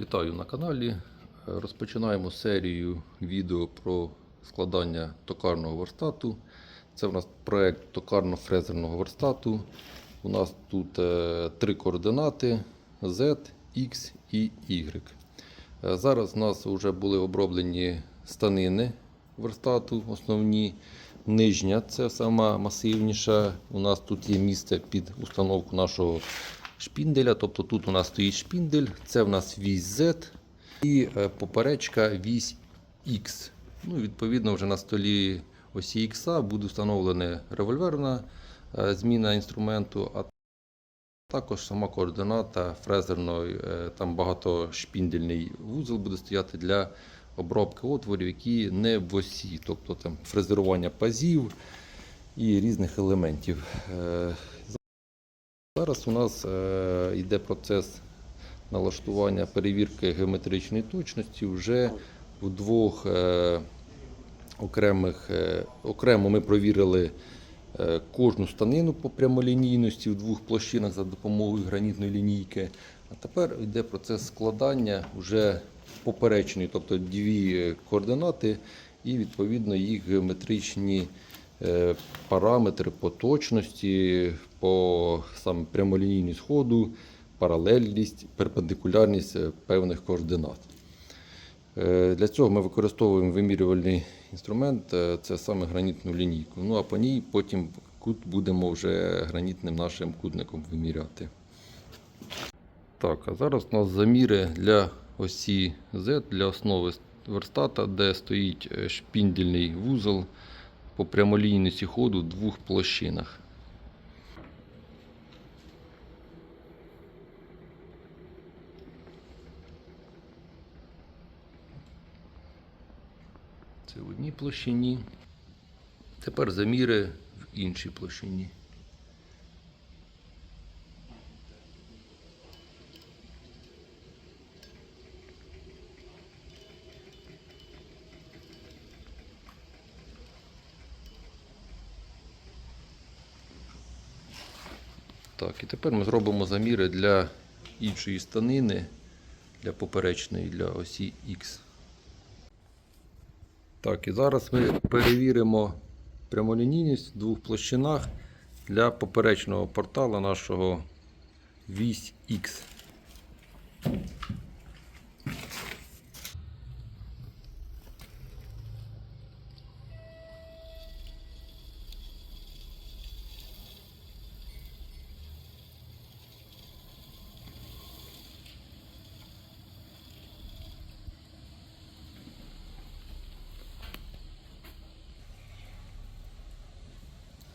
Вітаю на каналі. Розпочинаємо серію відео про складання токарного верстату. Це в нас проект токарно-фрезерного верстату. У нас тут е, три координати Z, X і Y. Е, Зараз у нас вже були оброблені станини верстату, основні. Нижня це сама масивніша. У нас тут є місце під установку нашого шпінделя. Тобто тут у нас стоїть шпіндель, це в нас вісь Z і е, поперечка вісь X. Ну, відповідно, вже на столі осі X буде встановлена револьверна е, зміна інструменту, а також сама координата фрезерної, е, там багатошпіндельний вузол буде стояти для обробки отворів, які не в осі, тобто там фрезерування пазів і різних елементів. Зараз у нас е, йде процес налаштування перевірки геометричної точності вже в двох е, окремих. Е, окремо ми провірили кожну станину по прямолінійності в двох площинах за допомогою гранітної лінійки. А тепер йде процес складання вже поперечної, тобто дві координати і відповідно їх геометричні параметри по точності, по саме прямолінійність сходу, паралельність, перпендикулярність е, певних координат. Е, Для цього ми використовуємо вимірювальний інструмент, е, це саме гранітну лінійку. Ну а по ній потім кут будемо вже гранітним нашим кутником виміряти. Так, а зараз у нас заміри для осі Z, для основи верстата, де стоїть е, шпіндельний вузол по прямолінійності ходу в двох площинах. Це в одній площині. Тепер заміри в іншій площині. Так, і тепер ми зробимо заміри для іншої станини, для поперечної, для осі Х. Так, і зараз ми перевіримо прямолінійність в двох площинах для поперечного портала нашого вісь Х.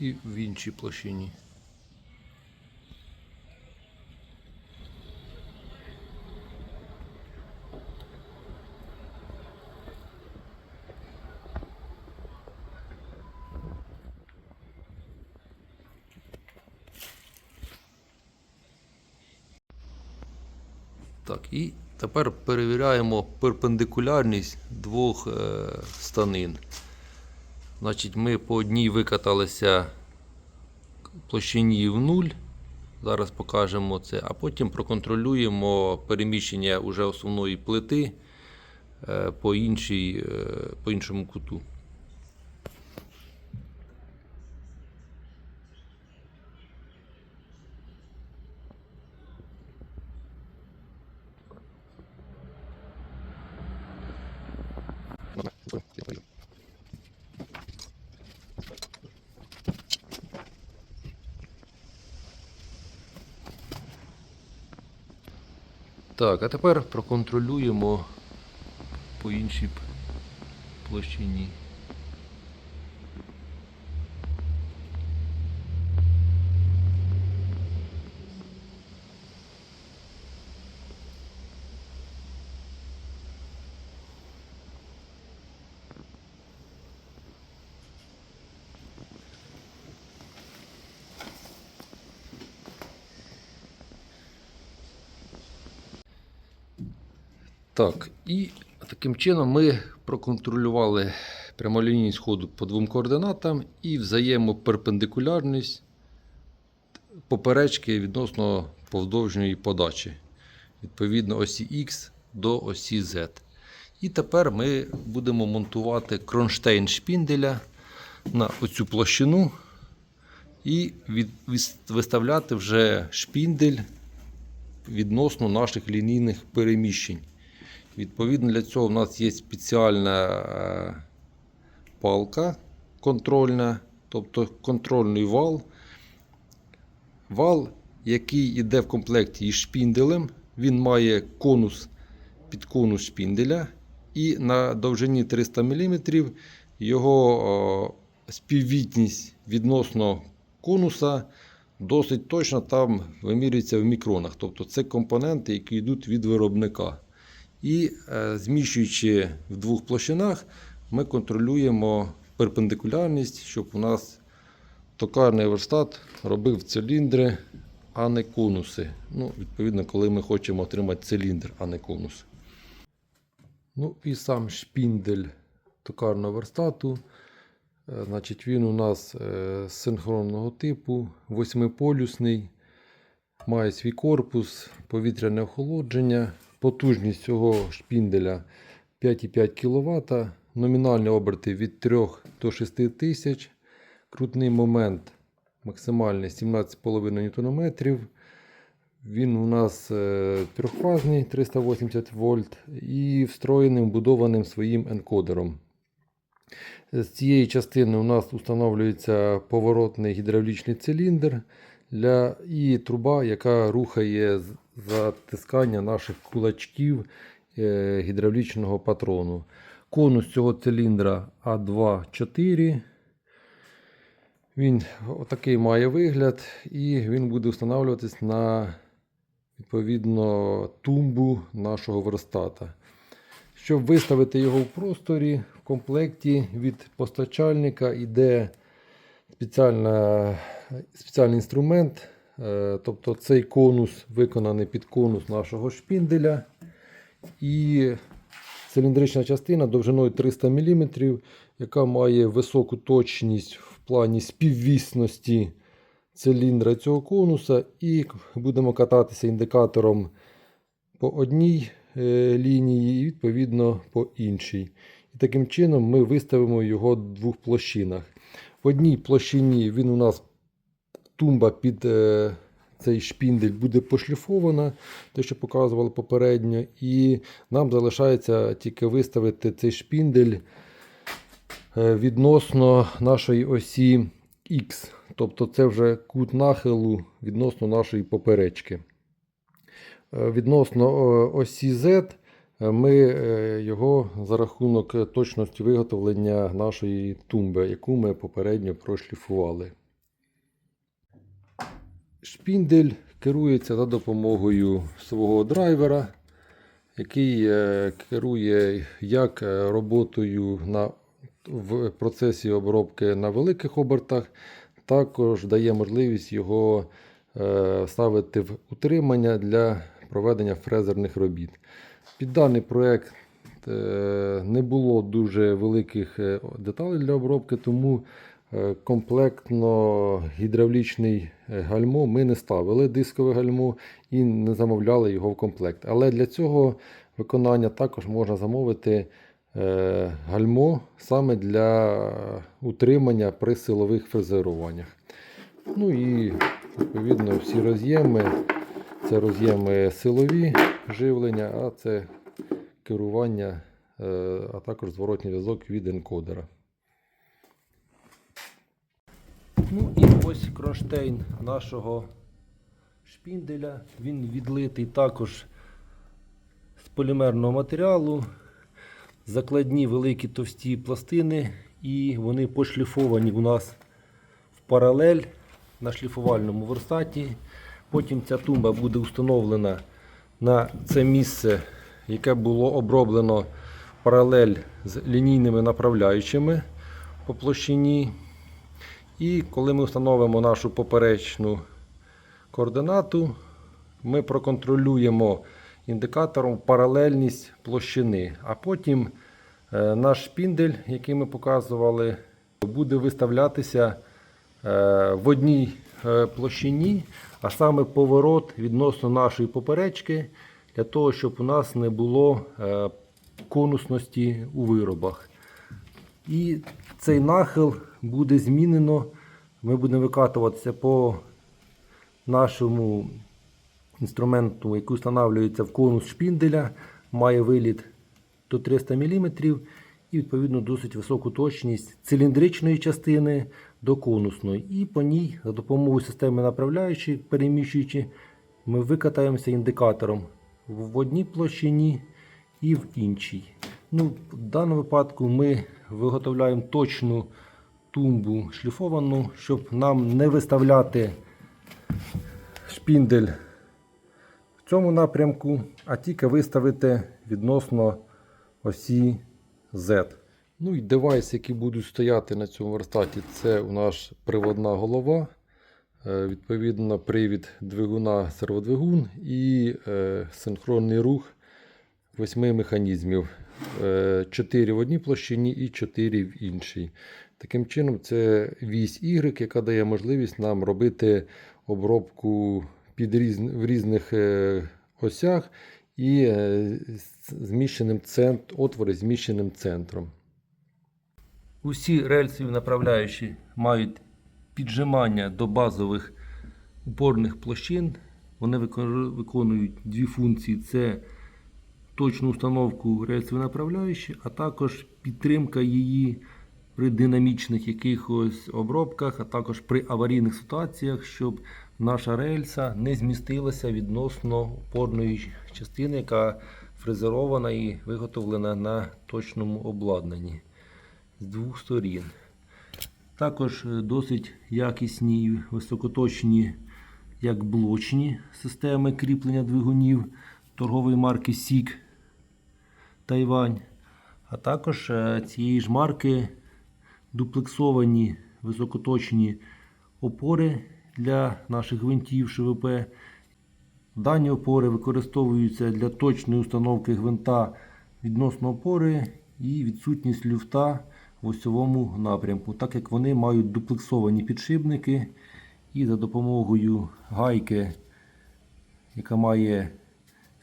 і в іншій площині. Так, і тепер перевіряємо перпендикулярність двох е, станин. Значить, ми по одній викаталися площині в нуль. Зараз покажемо це, а потім проконтролюємо переміщення уже основної плити е, по, іншій, е, по іншому куту. Так, а тепер проконтролюємо по іншій площині. Так, і таким чином ми проконтролювали прямолінійність ходу по двом координатам і взаємоперпендикулярність поперечки відносно повдовжньої подачі. Відповідно, осі Х до осі Z. І тепер ми будемо монтувати кронштейн шпінделя на оцю площину і від, виставляти вже шпіндель відносно наших лінійних переміщень. Відповідно для цього в нас є спеціальна е, палка контрольна, тобто контрольний вал. Вал, який йде в комплекті із шпінделем, він має конус під конус шпінделя, і на довжині 300 мм його співвітність відносно конуса досить точно там вимірюється в мікронах. Тобто це компоненти, які йдуть від виробника. І е, зміщуючи в двох площинах, ми контролюємо перпендикулярність, щоб у нас токарний верстат робив циліндри, а не конуси. Ну, відповідно, коли ми хочемо отримати циліндр, а не конус. Ну і сам шпіндель токарного верстату. Е, Значить, він у нас е, синхронного типу, восьмиполюсний, має свій корпус, повітряне охолодження. Потужність цього шпінделя 5,5 кВт, номінальні оберти від 3 до 6 тисяч, крутний момент максимальний 17,5 Нм. Він у нас е, трьохфазний 380 вольт і встроєним вбудованим своїм енкодером. З цієї частини у нас встановлюється поворотний гідравлічний циліндр для, і труба, яка рухає затискання наших кулачків е, гідравлічного патрону. Конус цього циліндра А2-4. Він отакий має вигляд, і він буде встановлюватись на відповідно тумбу нашого верстата. Щоб виставити його в просторі, в комплекті від постачальника йде спеціальна, спеціальний інструмент. Е, Тобто цей конус виконаний під конус нашого шпінделя. І циліндрична частина довжиною 300 мм, яка має високу точність в плані співвісності циліндра цього конуса. І будемо кататися індикатором по одній е, лінії і відповідно по іншій. І таким чином ми виставимо його в двох площинах. В одній площині він у нас тумба під е, цей шпіндель буде пошліфована, те, що показували попередньо, і нам залишається тільки виставити цей шпіндель е, відносно нашої осі X. Тобто це вже кут нахилу відносно нашої поперечки. Е, Відносно е, осі Z ми е, його за рахунок е, точності виготовлення нашої тумби, яку ми попередньо прошліфували. Шпіндель керується за допомогою свого драйвера, який е, керує як е, роботою на, в процесі обробки на великих обертах, також дає можливість його е, ставити в утримання для проведення фрезерних робіт. Під даний проект е, не було дуже великих е, деталей для обробки, тому е, комплектно гідравлічний гальмо ми не ставили дискове гальмо і не замовляли його в комплект. Але для цього виконання також можна замовити гальмо саме для утримання при силових фрезеруваннях. Ну і відповідно всі роз'єми. Це роз'єми силові живлення, а це керування, е, а також зворотній зв'язок від енкодера. Ну і ось кронштейн нашого шпінделя. Він відлитий також з полімерного матеріалу. Закладні великі товсті пластини, і вони пошліфовані у нас в паралель на шліфувальному верстаті. Потім ця тумба буде встановлена на це місце, яке було оброблено паралель з лінійними направляючими по площині. І коли ми встановимо нашу поперечну координату, ми проконтролюємо індикатором паралельність площини. А потім е, наш шпіндель, який ми показували, буде виставлятися е, в одній е, площині, а саме поворот відносно нашої поперечки, для того, щоб у нас не було е, конусності у виробах. І цей нахил буде змінено. Ми будемо викатуватися по нашому інструменту, який встановлюється в конус шпінделя, має виліт до 300 мм і відповідно досить високу точність циліндричної частини до конусної. І по ній за допомогою системи направляючої, переміщуючи, ми викатаємося індикатором в одній площині і в іншій. Ну, в даному випадку ми виготовляємо точну тумбу шліфовану, щоб нам не виставляти шпіндель в цьому напрямку, а тільки виставити відносно осі Z. Ну і девайси, які будуть стояти на цьому верстаті, це у нас приводна голова, е, відповідно, привід двигуна серводвигун і е, синхронний рух восьми механізмів. 4 в одній площині і 4 в іншій. Таким чином, це вісь Y, яка дає можливість нам робити обробку під різ... в різних е, осях і е, зміщеним цент... отвори зміщеним центром. Усі рельсові направляючі мають піджимання до базових упорних площин. Вони виконують дві функції: це точну установку рельсової направляючої, а також підтримка її при динамічних якихось обробках, а також при аварійних ситуаціях, щоб наша рельса не змістилася відносно опорної частини, яка фрезерована і виготовлена на точному обладнанні з двох сторін. Також е, досить якісні високоточні, як блочні системи кріплення двигунів торгової марки Сік Тайвань. А також е, цієї ж марки дуплексовані високоточні опори для наших гвинтів ШВП. Дані опори використовуються для точної установки гвинта відносно опори і відсутність люфта в осьовому напрямку, так як вони мають дуплексовані підшипники і за допомогою гайки, яка має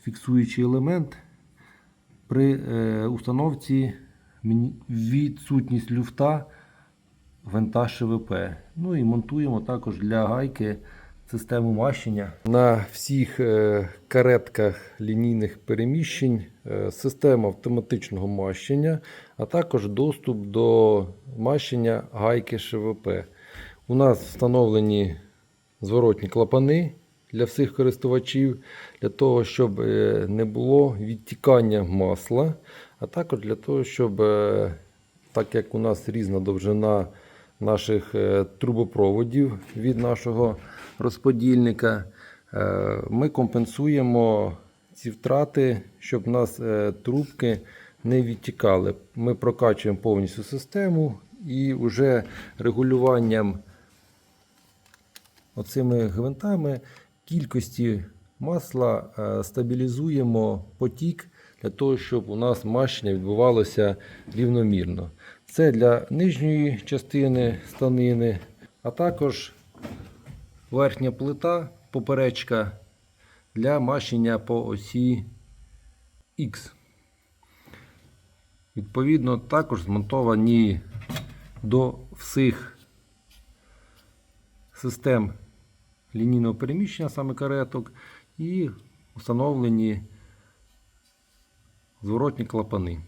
фіксуючий елемент, при е, установці відсутність люфта гвинта ШВП. Ну і монтуємо також для гайки систему мащення. На всіх е, каретках лінійних переміщень е, система автоматичного мащення, а також доступ до мащення гайки ШВП. У нас встановлені зворотні клапани для всіх користувачів, для того, щоб е, не було відтікання масла, а також для того, щоб, так як у нас різна довжина наших трубопроводів від нашого розподільника, е, ми компенсуємо ці втрати, щоб у нас е, трубки не відтікали. Ми прокачуємо повністю систему і вже регулюванням оцими гвинтами кількості масла е, стабілізуємо потік для того, щоб у нас мащення відбувалося рівномірно. Це для нижньої частини станини, а також верхня плита, поперечка для мащення по осі X. Відповідно, також змонтовані до всіх систем лінійного переміщення, саме кареток, і встановлені зворотні клапани.